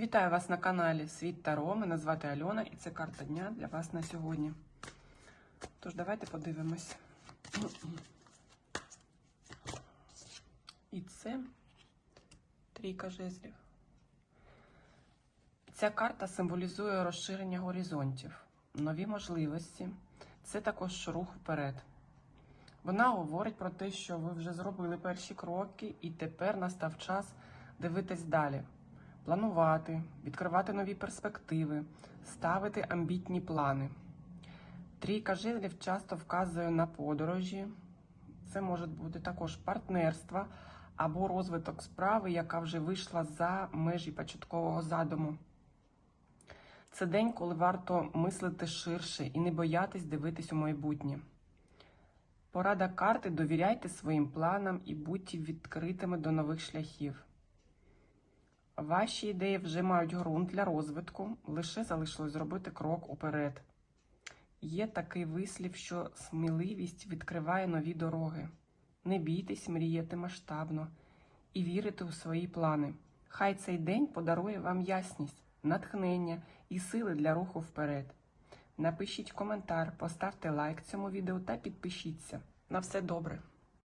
Вітаю вас на каналі Світ Таро. Мене звати Альона і це карта дня для вас на сьогодні. Тож, давайте подивимось. І це трійка жезлів. Ця карта символізує розширення горизонтів, нові можливості. Це також рух вперед. Вона говорить про те, що ви вже зробили перші кроки, і тепер настав час дивитись далі, планувати, відкривати нові перспективи, ставити амбітні плани. Трійка жезлів часто вказує на подорожі. Це може бути також партнерство або розвиток справи, яка вже вийшла за межі початкового задуму. Це день, коли варто мислити ширше і не боятись дивитись у майбутнє. Порада карти довіряйте своїм планам і будьте відкритими до нових шляхів. Ваші ідеї вже мають ґрунт для розвитку, лише залишилось зробити крок уперед. Є такий вислів, що сміливість відкриває нові дороги. Не бійтесь мріяти масштабно і вірити у свої плани. Хай цей день подарує вам ясність, натхнення і сили для руху вперед. Напишіть коментар, поставте лайк цьому відео та підпишіться. На все добре!